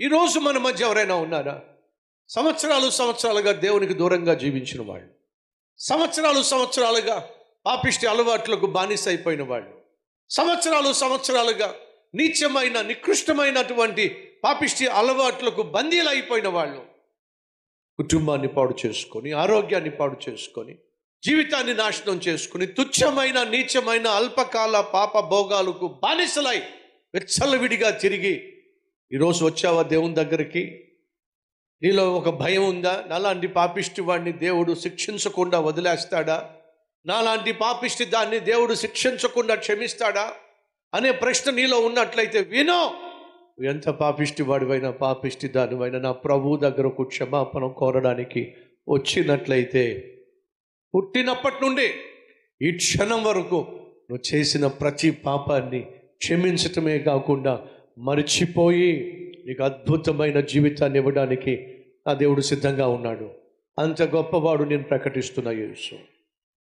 ఈరోజు మన మధ్య ఎవరైనా ఉన్నారా? సంవత్సరాలు సంవత్సరాలుగా దేవునికి దూరంగా జీవించిన వాళ్ళు. సంవత్సరాలు సంవత్సరాలుగా పాపిష్టి అలవాట్లకు బానిస అయిపోయిన వాళ్ళు. సంవత్సరాలు సంవత్సరాలుగా నీచమైన నికృష్టమైనటువంటి పాపిష్టి అలవాట్లకు బందీలు అయిపోయిన వాళ్ళు. కుటుంబాన్ని పాడు చేసుకొని ఆరోగ్యాన్ని పాడు చేసుకొని జీవితాన్ని నాశనం చేసుకుని తుచ్చమైన నీచమైన అల్పకాల పాప భోగాలకు బానిసలై వెచ్చలవిడిగా తిరిగి ఈరోజు వచ్చావా దేవుని దగ్గరికి? నీలో ఒక భయం ఉందా? నాలాంటి పాపిష్టి వాడిని దేవుడు శిక్షించకుండా వదిలేస్తాడా? నాలాంటి పాపిష్టి దాన్ని దేవుడు శిక్షించకుండా క్షమిస్తాడా? అనే ప్రశ్న నీలో ఉన్నట్లయితే వినో! ఎంత పాపిష్టి వాడివైనా పాపిష్టి దానివైనా నా ప్రభు దగ్గరకు క్షమాపణ కోరడానికి వచ్చినట్లయితే పుట్టినప్పటి నుండి ఈ క్షణం వరకు నువ్వు చేసిన ప్రతి పాపాన్ని క్షమించటమే కాకుండా మర్చిపోయి నీకు అద్భుతమైన జీవితాన్ని ఇవ్వడానికి ఆ దేవుడు సిద్ధంగా ఉన్నాడు. అంత గొప్పవాడు నేను ప్రకటిస్తున్న యేసు.